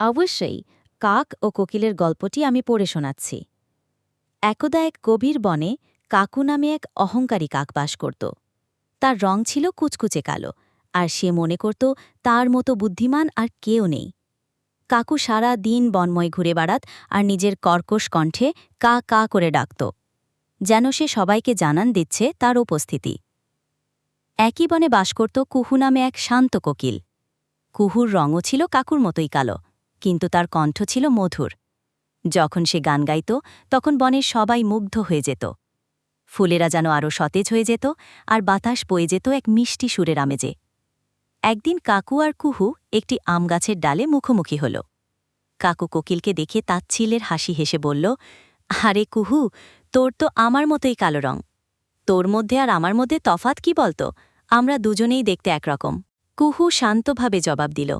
অবশ্যই, কাক ও কোকিলের গল্পটি আমি পড়ে শোনাচ্ছি। একদা এক গভীর বনে কাকু নামে এক অহংকারী কাক বাস করত। তার রং ছিল কুচকুচে কালো, আর সে মনে করত তার মতো বুদ্ধিমান আর কেউ নেই। কাকু সারা দিন বনময় ঘুরে বেড়াত আর নিজের কর্কশ কণ্ঠে কা কা করে ডাকত। যেন সে সবাইকে জানান দিচ্ছে তার উপস্থিতি। একই বনে বাস করত কুহু নামে এক শান্ত কোকিল। কুহুর রঙও ছিল কাকুর মতোই কালো কিন্তু তার কণ্ঠ ছিল মধুর। যখন সে গান গাইত, তখন বনের সবাই মুগ্ধ হয়ে যেত। ফুলেরা যেন আরও সতেজ হয়ে যেত আর বাতাস বয়ে যেত এক মিষ্টি সুরের আমেজে। একদিন কাকু আর কুহু একটি আম গাছের ডালে মুখোমুখি হল। কাকু কোকিলকে দেখে তাচ্ছিলের হাসি হেসে বলল, আরে কুহু, তোর তো আমার মতোই কালো রং। তোর মধ্যে আর আমার মধ্যে তফাত কি বলতো? আমরা দুজনেই দেখতে একরকম। কুহু শান্তভাবে জবাব দিল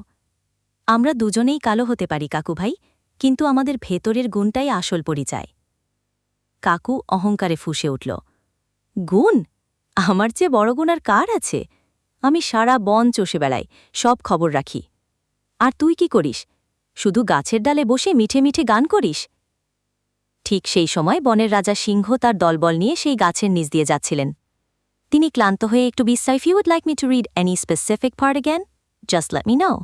আমরা দুজনেই কালো হতে পারি, কাকু ভাই, কিন্তু আমাদের ভেতরের গুণটাই আসল পরিচয়। কাকু অহংকারে ফুসে উঠল। গুণ? আমার চেয়ে বড় গুণ আর কার আছে? আমি সারা বন চষে বেড়াই, সব খবর রাখি। আর তুই কি করিস? শুধু গাছের ডালে বসে মিঠে মিঠে গান করিস? ঠিক সেই সময় বনের রাজা সিংহ তার দলবল নিয়ে সেই গাছের নিচ দিয়ে যাচ্ছিলেন। তিনি ক্লান্ত হয়ে, একটু বিশ্রাই you would like me to read any specific part again just let me know